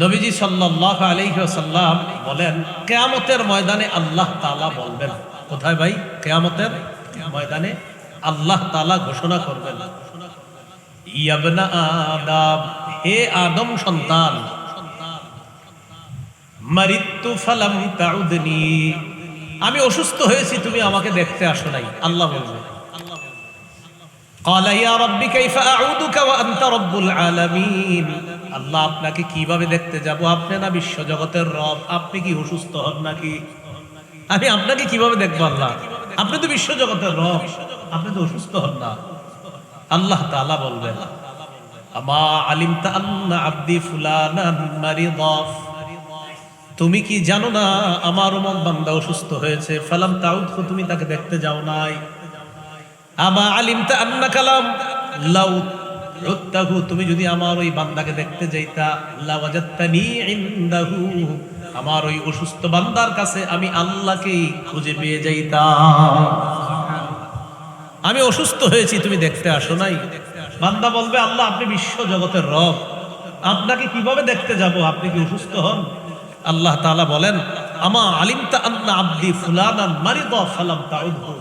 নবীজি সাল্লাহ আলহিহাসাল্লাম বলেন কেয়ামতের ময়দানে আল্লাহ তালা বলবেন কোথায় ভাই কেয়ামতের ময়দানে আল্লাহ তালা ঘোষণা করবেন ইয়াবনা আদম হে আদম সন্তান মারিত্তু ফালাম তাউদনি আমি অসুস্থ হয়েছি তুমি আমাকে দেখতে আসো নাই আল্লাহ বলবে قال يا رب كيف اعودك وانت رب العالمين আল্লাহ আপনাকে কীভাবে দেখতে যাব? আপনি না বিশ্ব জগতের রব, আপনি কি অসুস্থ হন নাকি? আমি আপনাকে কীভাবে দেখব আল্লাহ? আপনি তো বিশ্ব জগতের রব, আপনি তো অসুস্থ হন না। আল্লাহ তাআলা বলবেন, আমা আলিমতা আন্না আব্দি ফুলানান তুমি কি জানো না, আমার অমুক বান্দা অসুস্থ হয়েছে। ফালাম তাউদ তুমি তাকে দেখতে যাও নাই। আমা আলিমতা আন্না কালাম? লাউ রুত্তাহু, তুমি যদি আমার ওই বান্দাকে দেখতে যাইতা, লাওয়াজাত্তানি ইনদাহু, আমার ওই অসুস্থ বান্দার কাছে আমি আল্লাহকেই খুঁজে পেয়ে যাইতাম। আমি অসুস্থ হয়েছি, তুমি দেখতে আসো নাই। বান্দা বলবে, আল্লাহ, আপনি বিশ্ব জগতের রব। আপনাকে কীভাবে দেখতে যাব? আপনি কি অসুস্থ হন? আল্লাহ তাআলা বলেন, আমা আলিমতা আন্না আব্দি ফুলানান মারিদা ফালাম তাউদহু।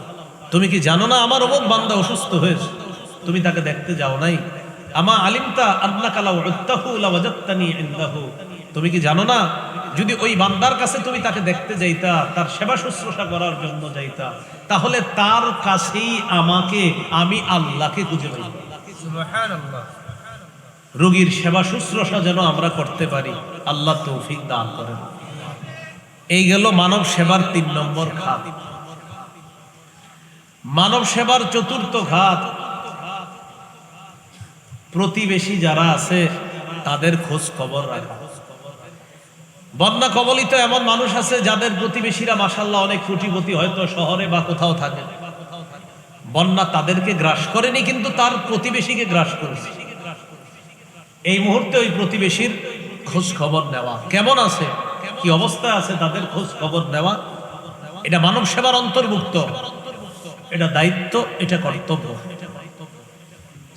তুমি কি জানো না, আমার অমুক বান্দা অসুস্থ হয়েছে? তুমি তাকে দেখতে যাও নাই? আমা আলিমতা আন্না কালা উত্তাহু লাওয়াজাত্তানি ইনদাহু। তুমি কি জানো না? যদি ওই বান্দার কাছে তুমি তাকে দেখতে যাইতা তার সেবা শুশ্রূষা করার জন্য যাইতা তাহলে তার কাছেই আমাকে আমি আল্লাহকে খুঁজে সুবহানাল্লাহ। রোগীর সেবা শুশ্রূষা যেন আমরা করতে পারি আল্লাহ তৌফিক দান করেন। এই গেল মানব সেবার তিন নম্বর খাত। মানব সেবার চতুর্থ ঘাত প্রতিবেশী যারা আছে, তাদের খোঁজ খবর রাখা। বন্যা কবলিত এমন মানুষ আছে যাদের প্রতিবেশীরা মাসাল্লাহ অনেক কোটিপতি হয়তো শহরে বা কোথাও থাকে। বন্যা তাদেরকে গ্রাস করেনি, কিন্তু তার প্রতিবেশীকে গ্রাস করেছে। এই মুহূর্তে ওই প্রতিবেশীর খোঁজ খবর নেওয়া। কেমন আছে? কি অবস্থায় আছে তাদের খোঁজ খবর নেওয়া? এটা মানব সেবার অন্তর্ভুক্ত। এটা দায়িত্ব, এটা কর্তব্য।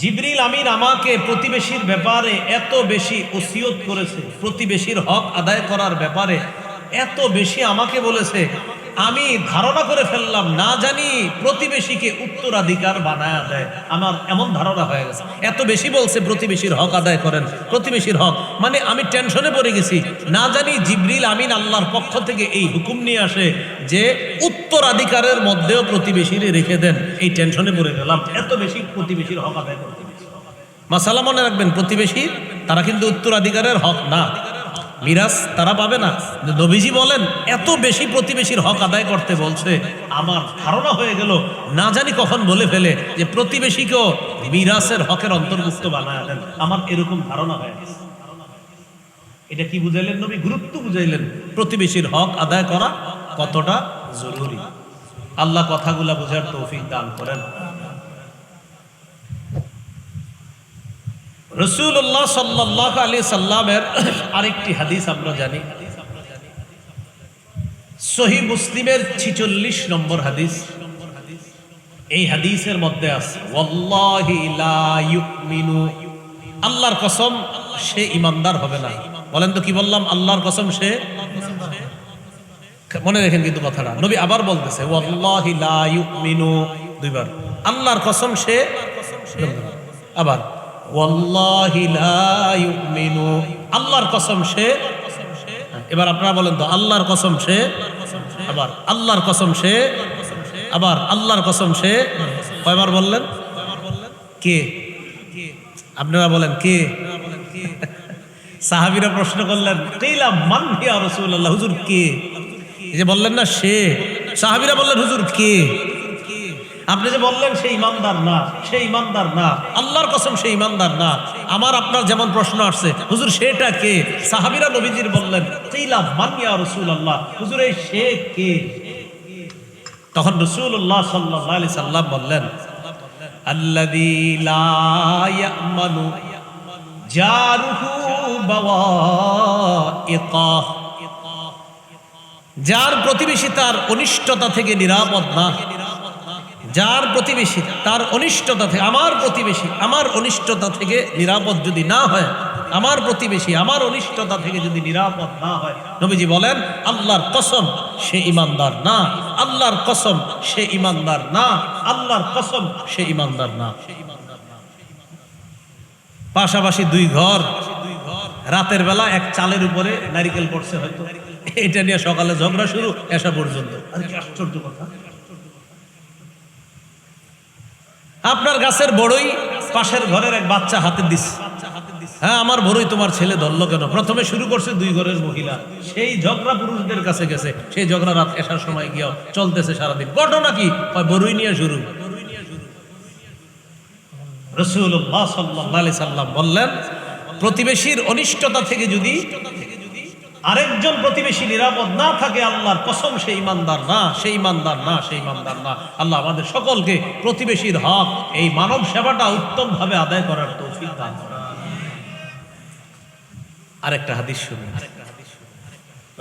জিবরিল আমিন আমাকে প্রতিবেশীর ব্যাপারে এত বেশি ওসিয়ত করেছে, প্রতিবেশীর হক আদায় করার ব্যাপারে এত বেশি আমাকে বলেছে। আমি ধারণা করে ফেললাম, না জানি প্রতিবেশীকে উত্তরাধিকার বানায় দেয়। আমার এমন ধারণা হয়ে গেছে। এত বেশি বলছে, প্রতিবেশীর হক আদায় করেন, প্রতিবেশীর হক। মানে আমি টেনশনে পড়ে গেছি। না জানি জিবরিল আমিন আল্লাহর পক্ষ থেকে এই হুকুম নিয়ে আসে যে উত্তরাধিকারের মধ্যেও প্রতিবেশীরে রেখে দেন। এই টেনশনে পড়ে গেলাম। এত বেশি প্রতিবেশীর হক আদায় করতে মাসালা মনে রাখবেন, প্রতিবেশী, তারা কিন্তু উত্তরাধিকারের হক না। মিরাজ, তারা পাবে না। নবীজি বলেন, এত বেশি প্রতিবেশীর হক আদায় করতে বলছে। আমার ধারণা হয়ে গেল, না জানি কখন বলে ফেলে যে প্রতিবেশীকেও মিরাসের হকের অন্তর্ভুক্ত বানায় দেন। আমার এরকম ধারণা হয়ে গেছে। এটা কি বুঝাইলেন নবী? গুরুত্ব বুঝাইলেন। প্রতিবেশীর হক আদায় করা কতটা জরুরি। আল্লাহ কথাগুলা বোঝার তৌফিক দান করেন। রসুল্লাহ সাল্লাহ আলী সাল্লামের আরেকটি হাদিস আমরা জানি। সহি মুসলিমের ছিচল্লিশ নম্বর হাদিস। এই হাদিসের মধ্যে আছে আল্লাহর কসম, সে ইমানদার হবে না। বলেন তো কি বললাম? আল্লাহর কসম সে মনে রেখেন কিন্তু কথাটা। নবী আবার বলতেছে দুইবার। আল্লাহর কসম সে আবার আল্লাহর কসম সে এবার আপনারা বলেন তো, আল্লাহর কসম সে? আবার, আল্লাহর কসম সে? আবার, আল্লাহর কসম সে? কয়বার বললেন? কে? আপনারা বলেন কে? সাহাবিরা প্রশ্ন করলেন কে? যে বললেন না সে, সাহাবিরা বললেন, হুজুর কে? আপনি যে বললেন সে ইমানদার না সে ইমানদার না, আল্লাহর কসম সে ইমানদার না। আমার আপনার যেমন প্রশ্ন আসছে, হুজুর সেটা কে? সাহাবিরা নবীজির বললেন, কেইলা, মান ইয়া রাসূলুল্লাহ? হুজুর, এই সে কে? তখন রসুল্লাহ সাল্লাহ আলি সাল্লাম বললেন ইয়ামানু জারুহু বাওয়াইকাহ যার প্রতিবেশী তার অনিষ্টতা থেকে নিরাপদ না। যার প্রতিবেশী তার অনিষ্টতা থেকে আমার প্রতিবেশী আমার অনিষ্টতা থেকে নিরাপদ যদি না হয়, আমার প্রতিবেশী আমার অনিষ্টতা থেকে যদি নিরাপদ না হয়, নবীজি বলেন, আল্লাহর কসম সে ইমানদার না। আল্লাহর কসম সে ইমানদার না। আল্লাহর কসম সে ইমানদার না। পাশাপাশি দুই ঘর। রাতের বেলা এক চালের উপরে নারিকেল পড়ছে হয়তো। এটা নিয়ে সকালে ঝগড়া শুরু এসা পর্যন্ত। আর কি আশ্চর্য কথা। আপনার গাছের বড়ই পাশের ঘরের এক বাচ্চা হাতে দিস। হ্যাঁ আমার বড়ই তোমার ছেলে ধরলো কেন? প্রথমে শুরু করছে দুই ঘরের মহিলা। সেই ঝগড়া পুরুষদের কাছে গেছে। সেই ঝগড়া রাত এসার সময় গিয়েও চলতেছে সারাদিন। ঘটনা কি? বড়ই নিয়ে শুরু। রসুল্লাহ সাল্লাহ সাল্লাম বললেন প্রতিবেশীর অনিষ্টতা থেকে যদি আরেকজন প্রতিবেশী নিরাপদ না থাকে, আল্লাহর কসম সেই ইমানদার না সেই ইমানদার না সেই ইমানদার না। আল্লাহ আমাদের সকলকে প্রতিবেশীর হক, এই মানব সেবাটা উত্তম ভাবে আদায় করার তৌফিক দান আরেকটা হাদিস শুনুন।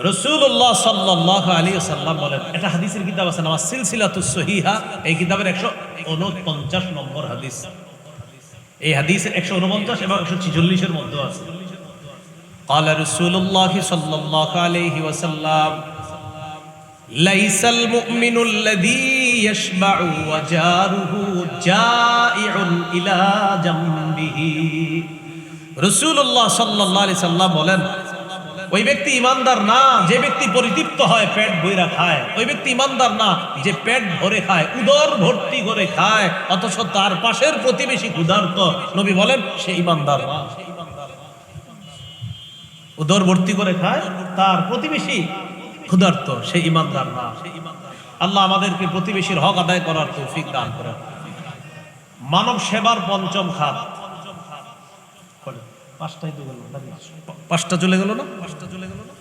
রসুল্লাহ সাল্লাহ আলী সাল্লাম বলেন, এটা হাদিসের কিতাব আছে আমার সিলসিলাতুস সহিহা। এই কিতাবের একশো উনপঞ্চাশ নম্বর হাদিস। এই হাদিসের একশো উনপঞ্চাশ এবং একশো ছিচল্লিশের মধ্যে আছে। قال رسول الله صلى الله عليه وسلم ليس المؤمن الذي يشبع وجاره جائع إلى جنبه রসুল্লাহ সাল্লাহ আলি সাল্লাম বলেন ওই ব্যক্তি ইমানদার না যে ব্যক্তি পরিতৃপ্ত হয় পেট বইরা খায় ওই ব্যক্তি ইমানদার না যে পেট ভরে খায় উদর ভর্তি করে খায় অথচ তার পাশের প্রতিবেশী ক্ষুধার্ত নবী বলেন সে ইমানদার না উদর ভর্তি করে খায় তার প্রতিবেশী ক্ষুধার্ত, সে ইমানদার না। আল্লাহ আমাদেরকে প্রতিবেশীর হক আদায় করার তৌফিক দান করেন। মানব সেবার পঞ্চম খাত। পাঁচটা চলে গেল না পাঁচটা চলে গেল না?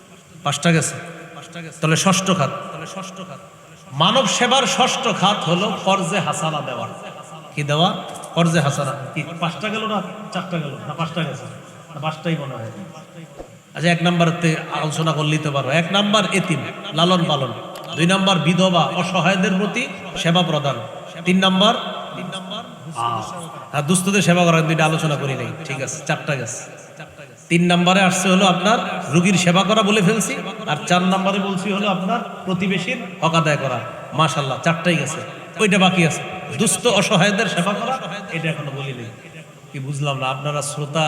পাঁচটা গেছে। পাঁচটা গেছে তাহলে ষষ্ঠ খাত। তাহলে ষষ্ঠ খাত মানব সেবার ষষ্ঠ খাত হলো ফরজে হাসানা দেওয়া। কি দেওয়া? ফরজে হাসানা। কি, পাঁচটা গেল না চারটা গেল? না, পাঁচটা গেছে। না পাঁচটাই মনে হয়। আচ্ছা এক নাম্বারতে আলোচনা করে নিতে পারো। এক নাম্বার এতিম, লালন পালন। দুই নাম্বার বিধবা, অসহায়দের প্রতি সেবা প্রদান। তিন নাম্বার তিন আর দুস্থদের সেবা করার দুইটা আলোচনা করি নাই। ঠিক আছে, চারটা গেছে। তিন নম্বরে আসছে হলো আপনার রুগীর সেবা করা বলে ফেলছি, আর চার নম্বরে বলছি হলো আপনার প্রতিবেশীর হক আদায় করা। মাশাল্লাহ চারটাই গেছে। ওইটা বাকি আছে। দুস্থ, অসহায়দের সেবা করা, এটা এখনও বলি নেই। কি বুঝলাম না, আপনারা শ্রোতা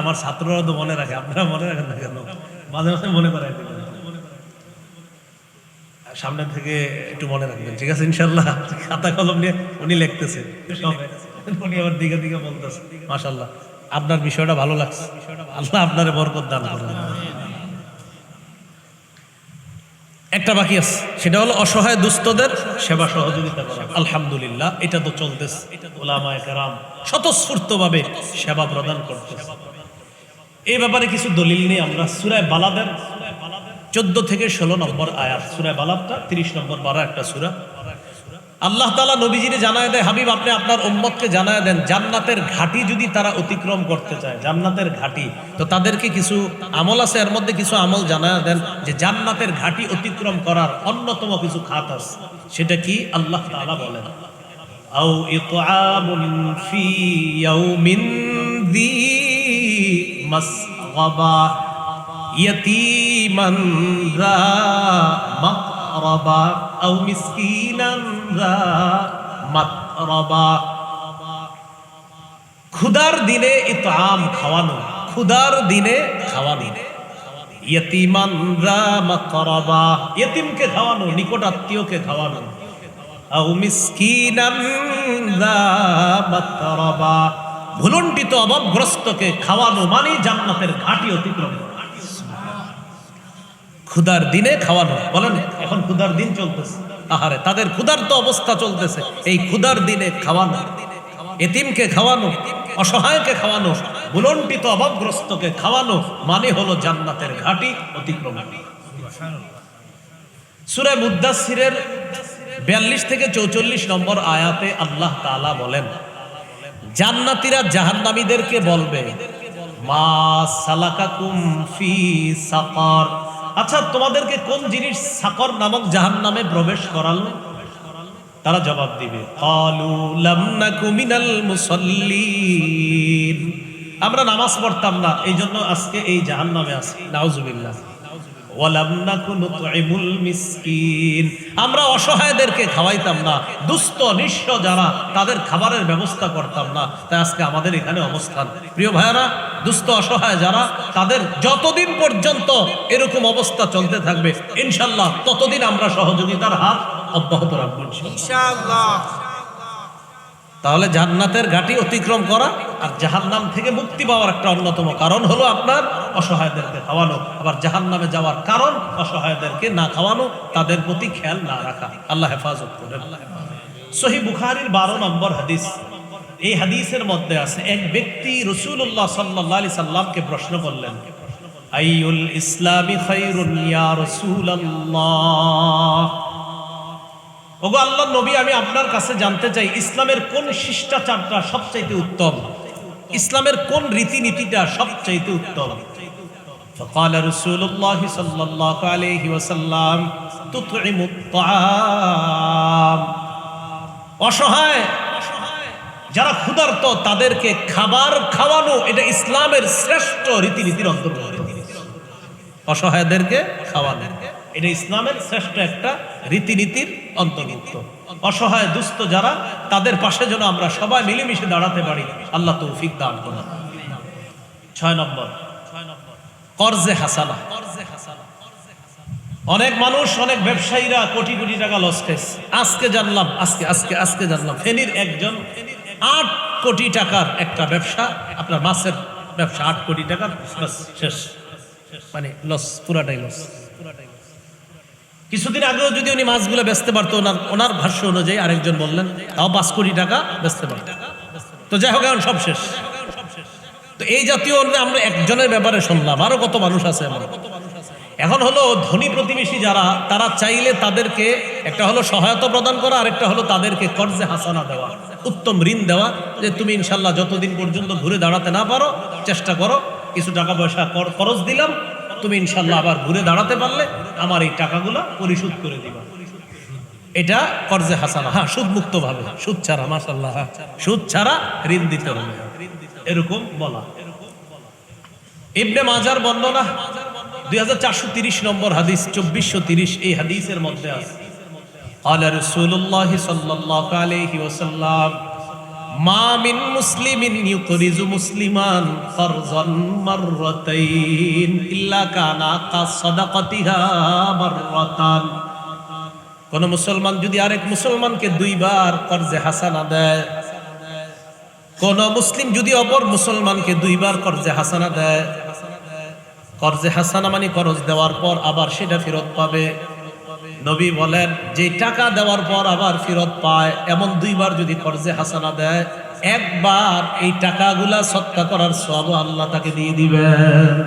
আমার ছাত্ররা তো মনে রাখে, আপনারা মনে রাখেন না কেন? মাঝে মাঝে মনে করাই দিবেন। সামনে থেকে একটু মনে রাখবেন, ঠিক আছে, ইনশাল্লাহ? খাতা কলম নিয়ে উনি লিখতেছে উনি আবার দিকে দিকে বলতেছে মাশাল্লাহ। আপনার বিষয়টা ভালো লাগছে। আল্লাহ আপনার বরকত দান করবেন একটা বাকি আছে। সেটা হলো অসহায় দুস্থদের সেবা সহযোগিতা করা। আলহামদুলিল্লাহ, এটা তো চলতেছে। ওলামায়ে কেরাম স্বতঃস্ফূর্ত ভাবে সেবা প্রদান করতেছে। এই ব্যাপারে কিছু দলিল নিয়ে আমরা। সুরায় বালাদের চোদ্দ থেকে ষোলো নম্বর আয়াত। সুরায় বালাদটা তিরিশ নম্বর বারো একটা সুরা। আল্লাহ তালা নবীজিরে জানায় দেয়, হাবিব, আপনি আপনার উম্মতকে জানায় দেন, জান্নাতের ঘাটি যদি তারা অতিক্রম করতে চায়, জান্নাতের ঘাটি, তো তাদেরকে কিছু আমল আছে, এর মধ্যে কিছু আমল জানায় দেন যে জান্নাতের ঘাটি অতিক্রম করার অন্যতম কিছু খাত আছে। সেটা কি আল্লাহ তালা বলেন? আও ইতআমুন ফি আও মিসকিনান মাতরাবা। ক্ষুদার দিনে ইতআম খাওয়ানো ক্ষুদার দিনে খাওয়ানো। ইয়তিমান যা মাকরাবা ইয়তিমকে খাওয়ানো নিকট আত্মীয়কে খাওয়ানো। আও মিসকিনান যা মাতরাবা। ভুলন্টিত অভাবগ্রস্তকে খাওয়ানো মানে জান্নাতের ঘাটি অতিক্রম। করা ক্ষুদার দিনে খাওয়ানো বলেন, এখন ক্ষুদার দিন চলতেছে। আহারে, তাদের ক্ষুধার্ত অবস্থা চলতেছে। এই ক্ষুদার দিনে খাওয়ানো, এতিমকে খাওয়ানো, অসহায়কে খাওয়ানো বুলন্টিত অভাবগ্রস্তকে খাওয়ানো মানে হলো জান্নাতের ঘাটি অতিক্রম সুরে মুদাসিরের বিয়াল্লিশ থেকে চৌচল্লিশ নম্বর আয়াতে আল্লাহ তাআলা বলেন, জান্নাতীরা জাহান্নামীদেরকে বলবে, মা সালাকাকুম ফি সাকার। আচ্ছা তোমাদেরকে কোন জিনিস সাকর নামক জাহান নামে প্রবেশ করালো? তারা জবাব দিবে আমরা নামাজ পড়তাম না এই জন্য আজকে এই জাহান নামে আসি নাউজুবিল্লাহ। আমরা অসহায়দেরকে খাওয়াইতাম না দুস্থ নিঃস্ব যারা তাদের খাবারের ব্যবস্থা করতাম না। তাই আজকে আমাদের এখানে অবস্থান। প্রিয় ভাইয়ারা দুস্থ অসহায় যারা তাদের যতদিন পর্যন্ত এরকম অবস্থা চলতে থাকবে ইনশাল্লাহ ততদিন আমরা সহযোগিতার হাত অব্যাহত রাখব তাহলে জান্নাতের ঘাটি অতিক্রম করা আর জাহান্নাম থেকে মুক্তি পাওয়ার একটা অন্যতম কারণ হলো আপনার অসহায়দেরকে খাওয়ানো, আবার জাহান্নামে যাওয়ার কারণ অসহায়দেরকে না খাওয়ানো, তাদের প্রতি খেয়াল না রাখা। আল্লাহ হেফাজত করেন। সহি বুখারির বারো নম্বর হাদিস। এই হাদিসের মধ্যে আছে, এক ব্যক্তি রসুল্লাহ সাল্লাহ আলি সাল্লামকে প্রশ্ন করলেন আইউল ইসলামী খৈরুন ইয়া রাসূলুল্লাহ? ওগো আল্লাহ নবী, আমি আপনার কাছে জানতে চাই, ইসলামের কোন শিষ্টাচারটা সবচাইতে উত্তম? ইসলামের কোন রীতিনীতিটা সবচাইতে উত্তম? فقال رسول الله صلى الله عليه وسلم تطعم الطعام অসহায় যারা ক্ষুধার্ত তাদেরকে খাবার খাওয়ানো এটা ইসলামের শ্রেষ্ঠ রীতিনীতির অন্তর্গত অসহায়দেরকে খাওয়ানো এটা ইসলামের শ্রেষ্ঠ একটা রীতিনীতির অন্তর্ভুক্ত অসহায় দুস্থ যারা তাদের পাশে যেন আমরা সবাই মিলেমিশে দাঁড়াতে পারি আল্লাহ তৌফিক দান করুন ছয় নম্বর কর্জে হাসানা। অনেক মানুষ, অনেক ব্যবসায়ীরা কোটি কোটি টাকা লস খাইছে। আজকে জানলাম, আজকে আজকে আজকে জানলাম। ফেনীর একজন আট কোটি টাকার একটা ব্যবসা, আপনার মাছের ব্যবসা, আট কোটি টাকার শেষ। মানে লস পুরাটাই লস কিছুদিন আগেও যদি উনি মাছগুলো বেচতে পারতো, ওনার ওনার ভাষ্য অনুযায়ী আরেকজন বললেন, তাও পাঁচ কোটি টাকা বেচতে পারতো। তো যাই হোক, এখন সব শেষ। তো এই জাতীয় আমরা একজনের ব্যাপারে শুনলাম। আরও কত মানুষ আছে এমন। এখন হলো ধনী প্রতিবেশী যারা, তারা চাইলে তাদেরকে একটা হলো সহায়তা প্রদান করা, আরেকটা হলো তাদেরকে কর্জে হাসানা দেওয়া, উত্তম ঋণ দেওয়া, যে তুমি ইনশাল্লাহ যতদিন পর্যন্ত ঘুরে দাঁড়াতে না পারো, চেষ্টা করো, কিছু টাকা পয়সা খরচ দিলাম, তুমি ইনশাল্লাহ আবার ঘুরে দাঁড়াতে পারলে আমার এই টাকাগুলো পরিশোধ করে দিবা। এটা কর্জে হাসানা। হ্যাঁ সুদ মুক্ত ভাবে সুদ ছাড়া মাসাল্লাহ সুদ ছাড়া ঋণ দিতে হবে। এরকম বলা ইবনে মাজার বর্ণনা দুই হাজার চারশো তিরিশ নম্বর হাদিস চব্বিশশো তিরিশ এই হাদিসের মধ্যে আছে قال رسول الله صلى الله عليه وسلم ما من مسلم يقرض مسلما قرضا مرتين إلا كان كصدقتها مرتان কোন মুসলমান যদি আরেক মুসলমানকে দুইবার কর্জে হাসানা দেয় কোন মুসলিম যদি অপর মুসলমানকে দুইবার কর্জে হাসানা দেয়, কর্জে হাসানা মানে করজ দেওয়ার পর আবার সেটা ফেরত পাবে। নবী বলেন যে টাকা দেওয়ার পর আবার ফেরত পায় এমন দুইবার যদি কর্জে হাসানা দেয় একবার এই টাকাগুলা সৎকা করার সব আল্লাহ তাকে দিয়ে দিবেন।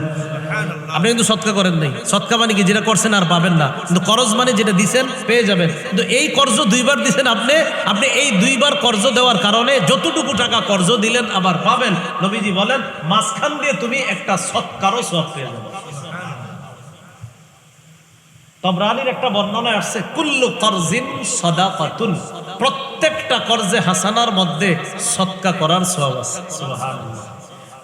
আপনি কিন্তু সৎকা করেন নাই। সৎকা মানে কি? যেটা করছেন আর পাবেন না। কিন্তু করজ মানে যেটা দিছেন পেয়ে যাবেন। কিন্তু এই কর্জ দুইবার দিছেন আপনি আপনি এই দুইবার কর্জ দেওয়ার কারণে যতটুকু টাকা কর্জ দিলেন আবার পাবেন। নবীজি বলেন মাঝখান দিয়ে তুমি একটা সৎকারও সব পেয়ে যাবে। তবরানির একটা বর্ণনা আসছে, কুল্লু করজিন সদাকাতুন। প্রত্যেকটা কর্জে হাসানার মধ্যে সৎকা করার সওয়াব আছে।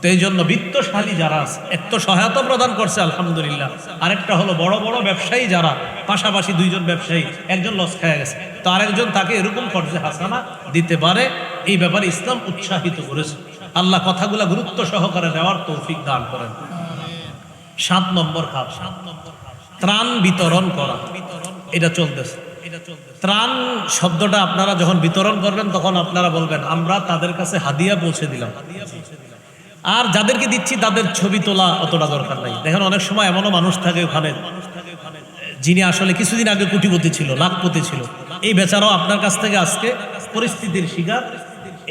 তো এই জন্য বিত্তশালী যারা আছে এক তো সহায়তা প্রদান করছে, আলহামদুলিল্লাহ। আরেকটা হলো বড় বড় ব্যবসায়ী যারা, পাশাপাশি দুইজন ব্যবসায়ী, একজন লস খায় গেছে। তো আরেকজন তাকে এরকম কর্জে হাসানা দিতে পারে, এই ব্যাপারে ইসলাম উৎসাহিত করেছে। আল্লাহ কথাগুলা গুরুত্ব সহকারে নেওয়ার তৌফিক দান করেন। সাত নম্বর খাত। সাত নম্বর ত্রাণ বিতরণ করা। এটা চলতেছে। ত্রাণ শব্দটা আপনারা যখন বিতরণ করবেন, তখন আপনারা বলবেন, আমরা তাদের কাছে হাদিয়া পৌঁছে দিলাম। আর যাদেরকে দিচ্ছি, তাদের ছবি তোলা অতটা দরকার নাই। দেখেন, অনেক সময় এমনও মানুষ থাকে ওখানে, যিনি আসলে কিছুদিন আগে কুটিপতি ছিল, লাখপতি ছিল। এই বেচারাও আপনার কাছ থেকে আজকে পরিস্থিতির শিকার,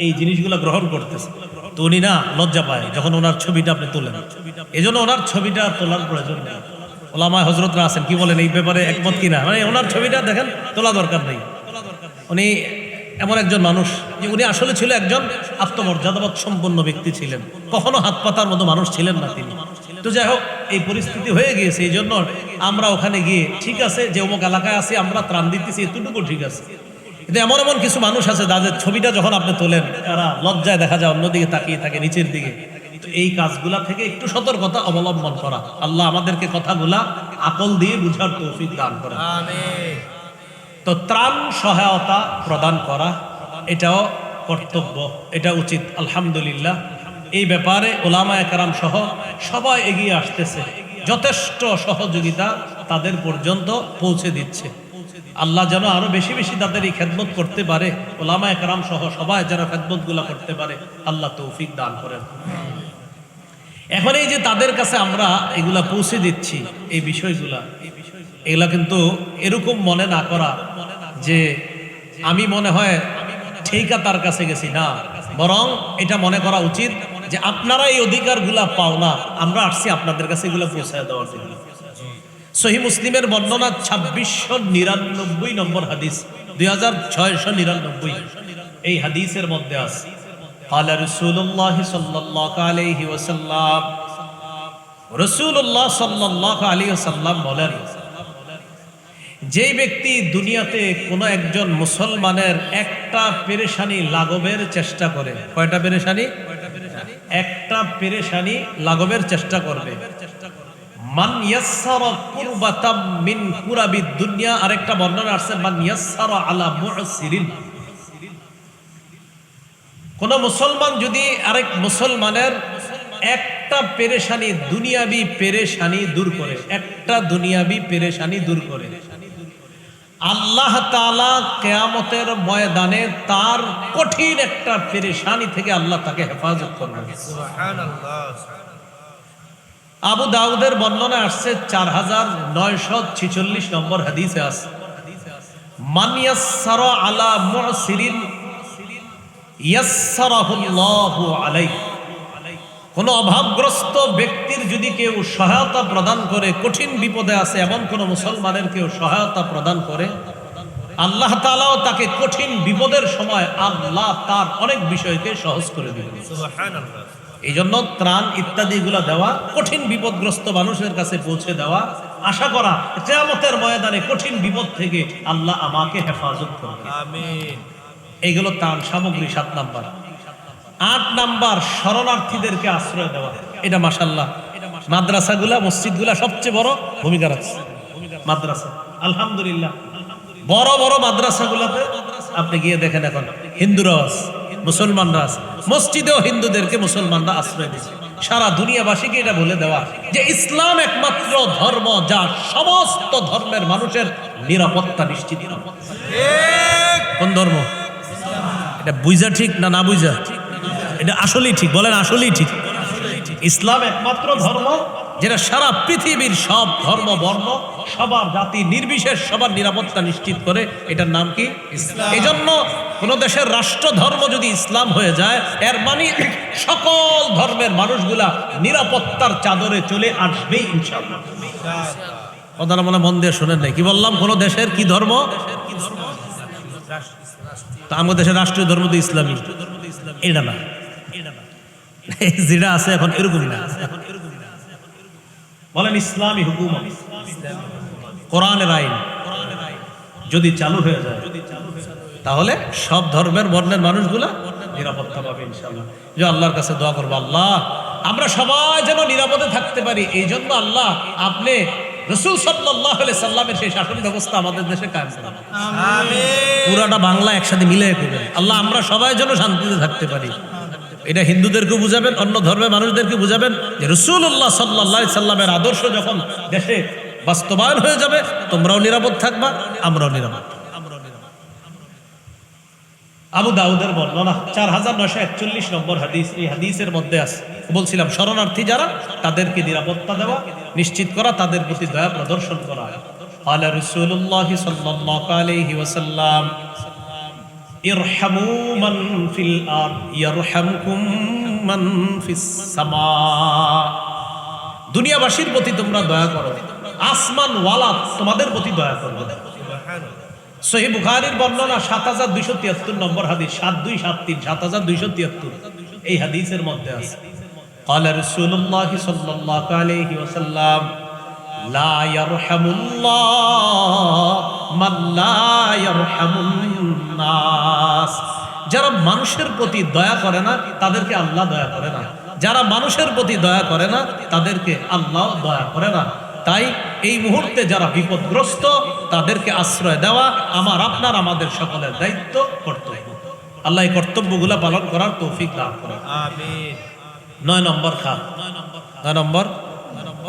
এই জিনিসগুলো গ্রহণ করতেছে। তো উনি না লজ্জা পায়, যখন ওনার ছবিটা আপনি তোলেন। এই জন্য ওনার ছবিটা তোলার প্রয়োজন নেই। ওলামায় হজরতরা আছেন, কি বলেন, এই ব্যাপারে একমত কিনা? মানে ওনার ছবিটা দেখেন, তোলা দরকার নেই। উনি এমন একজন মানুষ যে উনি আসলে ছিল একজন আত্মমর্যাদাবাদ সম্পন্ন ব্যক্তি ছিলেন। কখনো হাত পাতার মতো মানুষ ছিলেন না তিনি। তো যাই হোক, এই পরিস্থিতি হয়ে গিয়েছে, এই জন্য আমরা ওখানে গিয়ে, ঠিক আছে, যে অমুক এলাকায় আছি, আমরা ত্রাণ দিতেছি, এতটুকু ঠিক আছে। কিন্তু এমন এমন কিছু মানুষ আছে, যাদের ছবিটা যখন আপনি তোলেন, তারা লজ্জায় দেখা যায়, অন্যদিকে তাকিয়ে থাকে, নিচের দিকে। তো এই কাজগুলা থেকে একটু সতর্কতা অবলম্বন করা। আল্লাহ আমাদেরকে কথাগুলা আকল দিয়ে বুঝার তৌফিক দান করে তো ত্রাণ সহায়তা প্রদান করা এটাও কর্তব্য এটা উচিত আলহামদুলিল্লাহ। এই ব্যাপারে ওলামা একরাম সহ সবাই এগিয়ে আসতেছে। যথেষ্ট সহযোগিতা তাদের পর্যন্ত পৌঁছে দিচ্ছে। আল্লাহ যেন আরও বেশি বেশি তাদের এই খেদমত করতে পারে। ওলামা একরাম সহ সবাই যেন খেদমতগুলা করতে পারে আল্লাহ তৌফিক দান করেন। এখন এই যে তাদের কাছে আমরা এগুলা পৌঁছে দিচ্ছি, এই বিষয়গুলা, এগুলা কিন্তু এরকম মনে না করা যে আমি মনে হয় ঠিকা তার কাছে গেছি, না। বরং এটা মনে করা উচিত যে আপনারা এই অধিকারগুলা পাও না, আমরা আসছি আপনাদের কাছে এগুলো পৌঁছায় দেওয়ার জন্য। সহি মুসলিমের বর্ণনা ছাব্বিশশো নিরানব্বই নম্বর হাদিস, দুই হাজার ছয়শো নিরানব্বই। এই হাদিসের মধ্যে আছে قال رسول الله صلى الله عليه وسلم রসুল্লাহ সাল্লাহ আলী সাল্লাম বলেন যেই ব্যক্তি দুনিয়াতে কোনো একজন মুসলমানের একটা পেরেশানি লাঘবের চেষ্টা করে কয়টা পেরেশানি একটা পেরেশানি লাঘবের চেষ্টা করবে মান ইয়াসসারা কুরবাতাম মিন কুরাবি দুনিয়া আরেকটা বর্ণনা আছে মান ইয়াসসারা আলা মুসিরিন কোন মুসলমান যদি আরেক মুসলমানের একটা পেরেশানি দুনিয়াবি পেরেশানি দূর করে, একটা দুনিয়াবি পেরেশানি দূর করে, আল্লাহ তাআলা কেয়ামতের ময়দানে তার কঠিন একটা পেরেশানি থেকে আল্লাহ তাকে হেফাজত করবেন। আবু দাউদের বর্ণনা আসছে চার হাজার নয়শো ছিচল্লিশ নম্বর হাদিসে আছে। মানিয়াসার আলা মুসিরিন কোন অভাবগ্রস্ত ব্যক্তির যদি কেউ সহায়তা প্রদান করে কঠিন বিপদে আছে এমন কোন মুসলমানের কেউ সহায়তা প্রদান করে আল্লাহ তাআলাও তাকে কঠিন বিপদের সময় আল্লাহ তার অনেক বিষয়কে সহজ করে দিবেন। এই জন্য ত্রাণ ইত্যাদি গুলা দেওয়া কঠিন বিপদগ্রস্ত মানুষের কাছে পৌঁছে দেওয়া আশা করা কেয়ামতের ময়দানে কঠিন বিপদ থেকে আল্লাহ আমাকে হেফাজত করবে। এইগুলো ত্রাণ সামগ্রী সাত নাম্বার। আট নাম্বার শরণার্থীদেরকে আশ্রয় দেওয়া। এটা মাসাল্লাহ মাদ্রাসাগুলা মসজিদগুলা সবচেয়ে বড় ভূমিকা রাখছে। মাদ্রাসা আলহামদুলিল্লাহ। বড় বড় মাদ্রাসাগুলাতে আপনি গিয়ে দেখেন এখন হিন্দুরা আছে মুসলমানরা আছে। মসজিদেও হিন্দুদেরকে মুসলমানরা আশ্রয় দিচ্ছে সারা দুনিয়াবাসীকে এটা বলে দেওয়া। যে ইসলাম একমাত্র ধর্ম যা সমস্ত ধর্মের মানুষের নিরাপত্তা নিশ্চিত। কোন ধর্ম? এটা বুঝা ঠিক না না বুঝা? এটা আসলেই ঠিক বলেন আসলেই ঠিক। ইসলাম একমাত্র ধর্ম যেটা সারা পৃথিবীর সব ধর্ম বর্ণ সবার জাতি নির্বিশেষ সবার নিরাপত্তা নিশ্চিত করে। এটার নাম কি? এই জন্য কোন দেশের রাষ্ট্র ধর্ম যদি ইসলাম হয়ে যায় এর মানে সকল ধর্মের মানুষগুলা নিরাপত্তার চাদরে চলে আসবেই ইনশাআল্লাহ। কথাটা মনে মন দিয়ে শোনেন নাই। কি বললাম? কোন দেশের কি ধর্ম? তা আমাদের দেশের রাষ্ট্রীয় ধর্ম তো ইসলামী। এটা না যেটা আছে এখন এরকম না। বলেন ইসলামী হুকুমত কোরআনের আইন। যদি চালু হয়ে যায়, তাহলে সব ধর্মের বর্ণের মানুষগুলা নিরাপত্তা পাবে ইনশাল্লাহ যে আল্লাহর কাছে দোয়া করব, আল্লাহ, আমরা সবাই যেন নিরাপদে থাকতে পারি এই জন্য আল্লাহ, আপনি রসুল সাল্লাহ সাল্লামের সেই শাসন ব্যবস্থা আমাদের দেশে করেন পুরাটা বাংলা একসাথে মিলে করবেন আল্লাহ আমরা সবাই যেন শান্তিতে থাকতে পারি। এটা হিন্দুদেরকে বুঝাবেন অন্য ধর্মের মানুষদেরকে বুঝাবেন যে রসুল্লাহ সাল্লাহ সাল্লামের আদর্শ যখন দেশে বাস্তবায়ন হয়ে যাবে তোমরাও নিরাপদ থাকবা আমরাও নিরাপদ আবু দাউদের বর্ণনা, চার হাজার নশো একচল্লিশ নম্বর হাদিস, এই হাদিসের মধ্যে আছে। বলছিলাম, শরণার্থী যারা, তাদেরকে নিরাপত্তা দেওয়া, নিশ্চিত করা, তাদের প্রতি দয়া প্রদর্শন করা। আলা রসুল্লাহ সাল্লাল্লাহু আলাইহি ওয়াসাল্লাম, ইরহামু মান ফিল মান ফিস সামা। দুনিয়াবাসীর প্রতি তোমরা দয়া করো আসমান ওয়ালা তোমাদের প্রতি দয়া করবে সুবহানাল্লাহ সহি বুখারির বর্ণনা সাত হাজার দুইশো তিয়াত্তর নম্বর হাদিস সাত দুই সাত তিন সাত হাজার দুইশো তিয়াত্তর এই হাদিসের মধ্যে আছে قال رسول الله صلى الله عليه وسلم لا يرحم الله من لا يرحم الناس যারা মানুষের প্রতি দয়া করে না তাদেরকে আল্লাহ দয়া করে না যারা মানুষের প্রতি দয়া করে না তাদেরকে আল্লাহ দয়া করে না তাই এই মুহূর্তে যারা বিপদগ্রস্ত তাদেরকে আশ্রয় দেওয়া আমার আপনার আমাদের সকলের দায়িত্ব কর্তব্য। আল্লাহ এই কর্তব্যগুলো পালন করার তৌফিক লাভ করে নয় নম্বর খাত। নয় নম্বর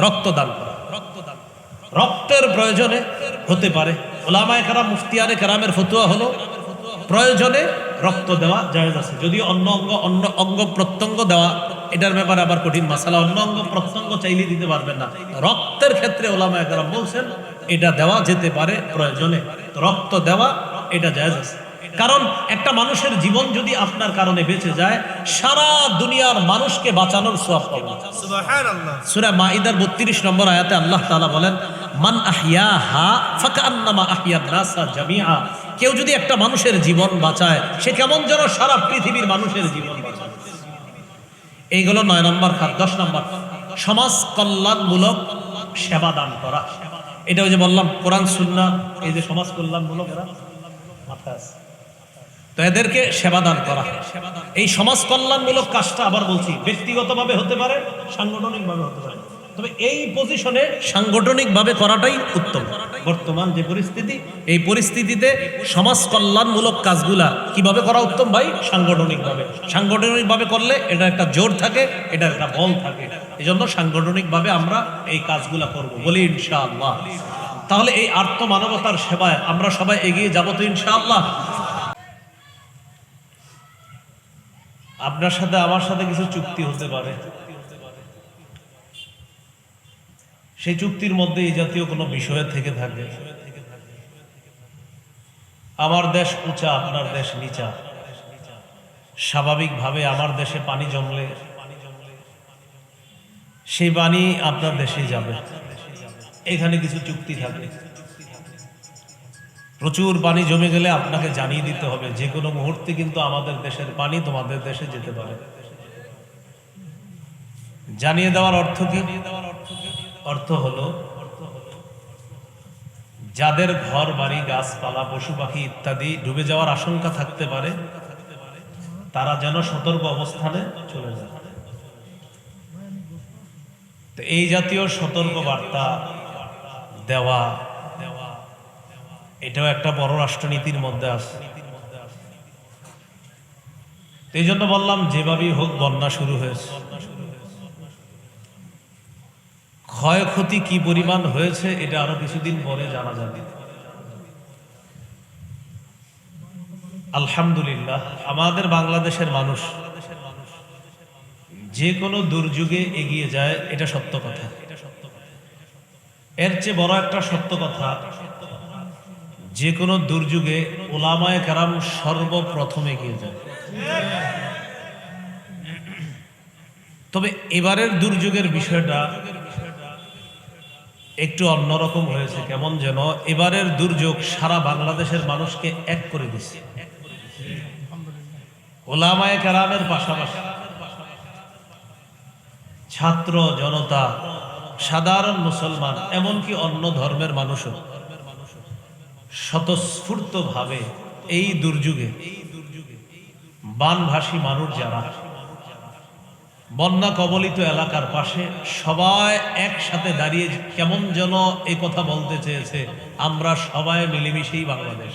রক্তদান করা। রক্তের প্রয়োজনে হতে পারে। ওলামায় কারাম মুফতিয়ারে কারামের ফতুয়া হলো প্রয়োজনে রক্ত দেওয়া জায়েজ আছে। যদি অন্য অঙ্গ অন্য অঙ্গ প্রত্যঙ্গ দেওয়া এটার ব্যাপারে আবার কঠিন মাসালা অন্য অঙ্গ প্রত্যঙ্গ চাইলে দিতে পারবেন না। রক্তের ক্ষেত্রে ওলামায় কারাম বলছেন এটা দেওয়া যেতে পারে প্রয়োজনে। রক্ত দেওয়া এটা জায়েজ আছে। কারণ একটা মানুষের জীবন যদি আপনার কারণে বেঁচে যায় সারা দুনিয়ার মানুষকে বাঁচানোর সোয়াব পাবেন সুরা বত্রিশ নম্বর আয়াতে আল্লাহ তাআলা বলেন মান আহিয়া হা আহিয়া নাসা কেউ যদি একটা মানুষের জীবন বাঁচায় সে কেমন যেন সারা পৃথিবীর মানুষের জীবন বাঁচায়। এইগুলো নয় নম্বর খাত, দশ নম্বর। সমাজ কল্যাণমূলক সেবা দান করা। এটা ওই যে বললাম, কোরআন, সুন্না, এই যে সমাজ কল্যাণমূলক এরা তো এদেরকে সেবা দান করা। এই সমাজ কল্যাণমূলক কাজটা আবার বলছি, ব্যক্তিগতভাবে হতে পারে, সাংগঠনিকভাবে হতে পারে। তবে এই পজিশনে সাংগঠনিকভাবে করাটাই উত্তম। বর্তমান যে পরিস্থিতি, এই পরিস্থিতিতে সমাজ কল্যাণমূলক কাজগুলা কীভাবে করা উত্তম ভাই? সাংগঠনিকভাবে। সাংগঠনিকভাবে করলে এটা একটা জোর থাকে, এটা একটা বল থাকে। এই জন্য সাংগঠনিকভাবে আমরা এই কাজগুলা করব বলি ইনশাআল্লাহ। তাহলে এই আর্থ মানবতার সেবায় আমরা সবাই এগিয়ে যাব তো ইনশাআল্লাহ? আপনার সাথে, আমার সাথে কিছু চুক্তি হতে পারে। সেই চুক্তির মধ্যে এই জাতীয় কোনো বিষয় থেকে থাকে আমার দেশ উঁচা, আপনার দেশ নিচা। স্বাভাবিকভাবে আমার দেশে পানি জমলে সেই পানি আপনার দেশে যাবে। এখানে কিছু চুক্তি থাকে প্রচুর পানি জমে গেলে আপনাকে জানিয়ে দিতে হবে, যে কোনো মুহূর্তে কিন্তু আমাদের দেশের পানি তোমাদের দেশে যেতে পারে। জানিয়ে দেওয়ার অর্থ কি? অর্থ হলো, যাদের ঘর, বাড়ি, গাছপালা, পশু পাখি ইত্যাদি ডুবে যাওয়ার আশঙ্কা থাকতে পারে, তারা যেন সতর্ক অবস্থানে চলে যায়। এই জাতীয় সতর্ক বার্তা দেওয়া, এটাও একটা বড় রাষ্ট্রনীতির মধ্যে আছে। এই জন্য বললাম, যেভাবেই হোক বন্যা শুরু হয়েছে। ক্ষয়ক্ষতি কি পরিমাণ হয়েছে, এটা আরও কিছুদিন পরে জানা যাবে। আলহামদুলিল্লাহ, আমাদের বাংলাদেশের মানুষ যে কোনো দুর্যোগে এগিয়ে যায়, এটা সত্য কথা। এর চেয়ে বড় একটা সত্য কথা, যে কোনো দুর্যোগে ওলামায় কারাম সর্বপ্রথম এগিয়ে যায়। তবে এবারের দুর্যোগের বিষয়টা একটু অন্যরকম হয়েছে, কেমন যেন এবারের দুর্যোগ সারা বাংলাদেশের মানুষকে এক করে দিচ্ছে। ওলামায় কারামের পাশাপাশি ছাত্র জনতা, সাধারণ মুসলমান, এমনকি অন্য ধর্মের মানুষও স্বতঃস্ফূর্ত ভাবে এই দুর্যোগে বানভাসী মানুষ যারা বন্যা কবলিত এলাকার পাশে সবাই একসাথে দাঁড়িয়ে কেমন যেন এই কথা বলতে চেয়েছে। আমরা সবাই মিলেমিশেই বাংলাদেশ।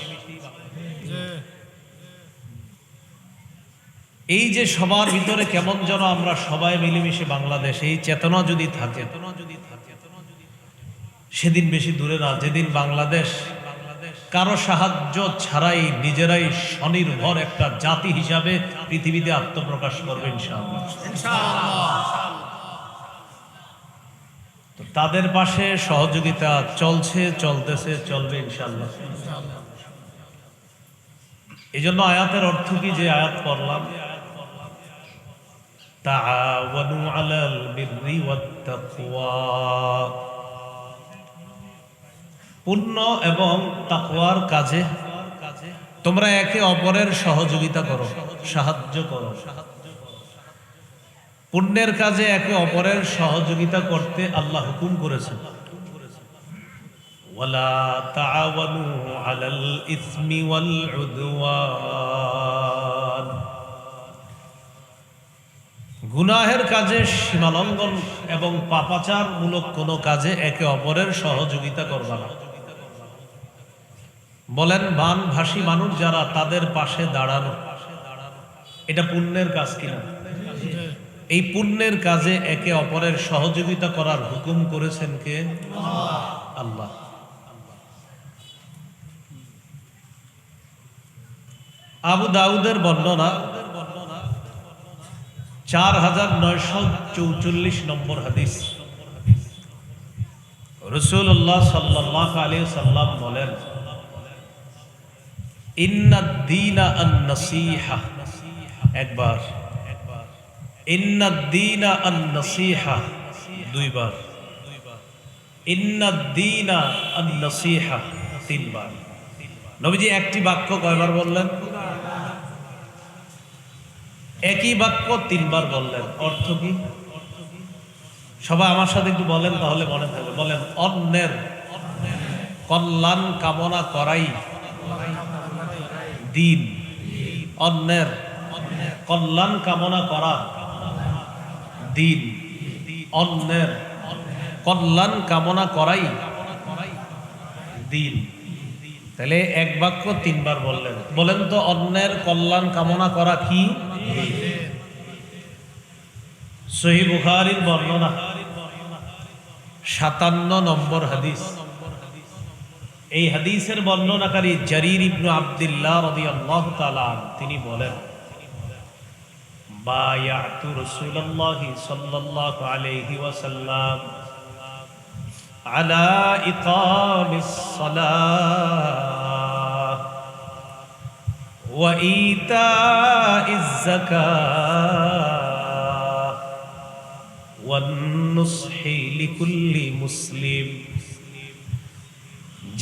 এই যে সবার ভিতরে কেমন যেন আমরা সবাই মিলেমিশে বাংলাদেশ, এই চেতনা যদি থাকে, সেদিন বেশি দূরে না, যেদিন বাংলাদেশ কারো সাহায্য ছাড়াই নিজেরাই স্বনির্ভর একটা জাতি হিসাবে পৃথিবীতে আত্মপ্রকাশ করবে ইনশাআল্লাহ তো তাদের পাশে সহযোগিতা চলছে চলতেছে চলবে ইনশাআল্লাহ এই জন্য আয়াতের অর্থ কি যে আয়াত পড়লাম تعاونوا على البر والتقوى পুণ্য এবং তাকওয়ার কাজে। তোমরা একে অপরের সহযোগিতা করো, সাহায্য করো। পুণ্যের কাজে একে অপরের সহযোগিতা করতে আল্লাহ হুকুম করেছেন। গুনাহের কাজে সীমালঙ্ঘন এবং পাপাচার মূলক কোনো কাজে একে অপরের সহযোগিতা করবা না। বলেন বান ভাষী মানুষ যারা তাদের পাশে দাঁড়ানো। এটা পুণ্যের কাজ কিনা? এই পুণ্যের কাজে একে অপরের সহযোগিতা করার হুকুম করেছেন কে? আল্লাহ। আবু দাউদের বর্ণনা চার হাজার নয়শো চৌচল্লিশ নম্বর হাদিস। রসুল্লাহ সাল্লাহ আলী সাল্লাম বলেন একবার। দুইবার। তিনবার। নবীজি একটি বাক্য কয়বার বললেন? একই বাক্য তিনবার বললেন। অর্থ কি? সবাই আমার সাথে একটু বলেন, তাহলে মনে থাকবে। বলেন, অন্যের কল্যাণ কামনা করাই দিন, অন্যের কল্যাণ কামনা করা, দিন, অন্যের কল্যাণ কামনা করাই দিন। তাহলে এক বাক্য তিনবার বললেন। বলেন তো, অন্যের কল্যাণ কামনা করা কি? সহি বর্ণনা। সাতান্ন নম্বর হাদিস। এই হাদিসের বর্ণনাকারী জারির ইবনু আব্দুল্লাহ রাদিয়াল্লাহু তাআলা তিনি বলেন বায়াতু রাসূলুল্লাহ সাল্লাল্লাহু আলাইহি ওয়াসাল্লাম على إقام الصلاة وإيتاء الزكاة والنصح لكل مسلم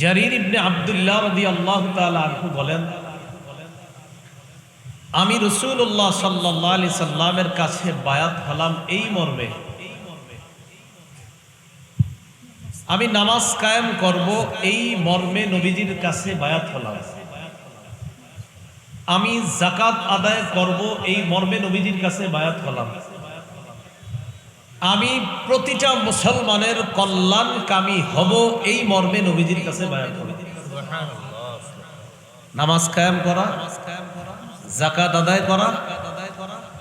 জারির ইবনে আব্দুল্লাহ রদি আল্লাহ আনহু বলেন, আমি রসুল্লাহ সাল্লাহ আলি সাল্লামের কাছে বায়াত হলাম এই মর্মে, আমি নামাজ কায়েম করব এই মর্মে নবীজির কাছে বায়াত হলাম। আমি জাকাত আদায় করব এই মর্মে নবীজির কাছে বায়াত হলাম। আমি প্রতিটা মুসলমানের কল্যাণকামী হব এই মর্মে নবীজির কাছে বায়াত হলাম নামাজ কায়েম করা জাকাত আদায় করা,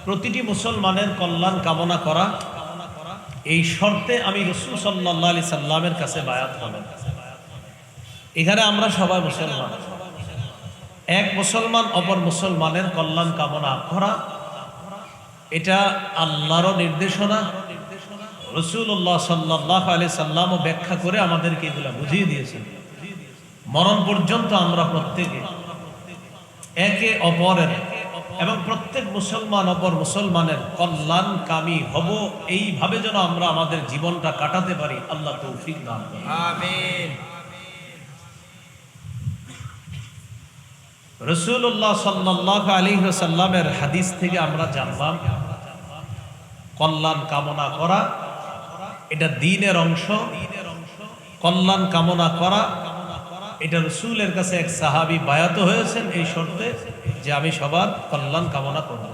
প্রতিটি মুসলমানের কল্যাণ কামনা করা, এই শর্তে আমি রসুল সাল্লাহ আলি সাল্লামের কাছে বায়াত হলাম এখানে আমরা সবাই মুসলমান। এক মুসলমান অপর মুসলমানের কল্যাণ কামনা করা, এটা আল্লাহরও নির্দেশনা রসুল্লাহ সাল্লাহ আলি সাল্লামও ব্যাখ্যা করে আমাদেরকে এগুলা বুঝিয়ে দিয়েছেন। মরণ পর্যন্ত আমরা প্রত্যেকে একে অপরের এবং প্রত্যেক মুসলমান অপর মুসলমানের কল্যাণকামী হব। এইভাবে যেন আমরা আমাদের জীবনটা কাটাতে পারি। আল্লাহ তৌফিক দান রসুল্লাহ সাল্লাহ আলী সাল্লামের হাদিস থেকে আমরা জানলাম কল্যাণ কামনা করা এটা দিনের অংশ, কল্যাণ কামনা করা। এটা রসুলের কাছে এক সাহাবি বায়াত হয়েছেন এই শর্তে যে আমি সবার কল্যাণ কামনা করব।